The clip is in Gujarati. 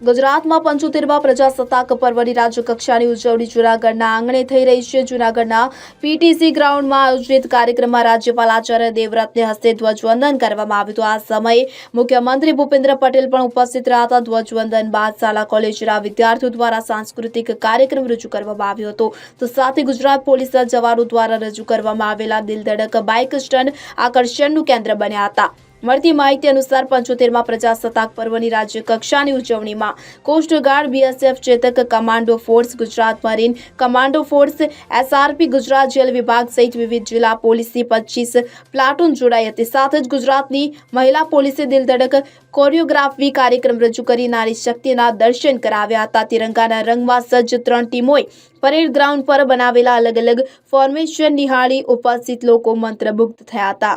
ગુજરાતમાં પંચોતેરમાં પ્રજાસત્તાક પર્વની રાજ્યકક્ષાની ઉજવણી જૂનાગઢના આંગણે થઈ રહી છે. જૂનાગઢના પીટીસી ગ્રાઉન્ડમાં આયોજિત કાર્યક્રમમાં રાજ્યપાલ આચાર્ય દેવવ્રતને હસ્તે ધ્વજવંદન કરવામાં આવ્યું હતું. આ સમયે મુખ્યમંત્રી ભૂપેન્દ્ર પટેલ પણ ઉપસ્થિત રહ્યા હતા. ધ્વજવંદન બાદ શાળા કોલેજના વિદ્યાર્થીઓ દ્વારા સાંસ્કૃતિક કાર્યક્રમ રજૂ કરવામાં આવ્યો હતો. તો સાથે ગુજરાત પોલીસના જવાનો દ્વારા રજૂ કરવામાં આવેલા દિલધડક બાઇક સ્ટન્ટ આકર્ષણનું કેન્દ્ર બન્યા હતા. મળતી માહિતી અનુસાર પંચોતેરમાં પ્રજાસત્તાક પર્વની રાજ્ય કક્ષાની ઉજવણીમાં coast guard BSF Chetak, commando force, Gujarat marine, commando force, SRP, Gujarat jail વિભાગ સહિત વિવિધ જિલ્લા પોલીસની પચીસ પ્લાટૂન જોડાઈ હતી. સાથે જ ગુજરાતની મહિલા પોલીસે દિલધડક કોરિયોગ્રાફી કાર્યક્રમ રજૂ કરી નારી શક્તિના દર્શન કરાવ્યા હતા. તિરંગાના રંગમાં સજ્જ ત્રણ ટીમોએ પરેડ ગ્રાઉન્ડ પર બનાવેલા અલગ અલગ ફોર્મેશન નિહાળી ઉપસ્થિત લોકો મંત્રમુગ્ધ થયા હતા.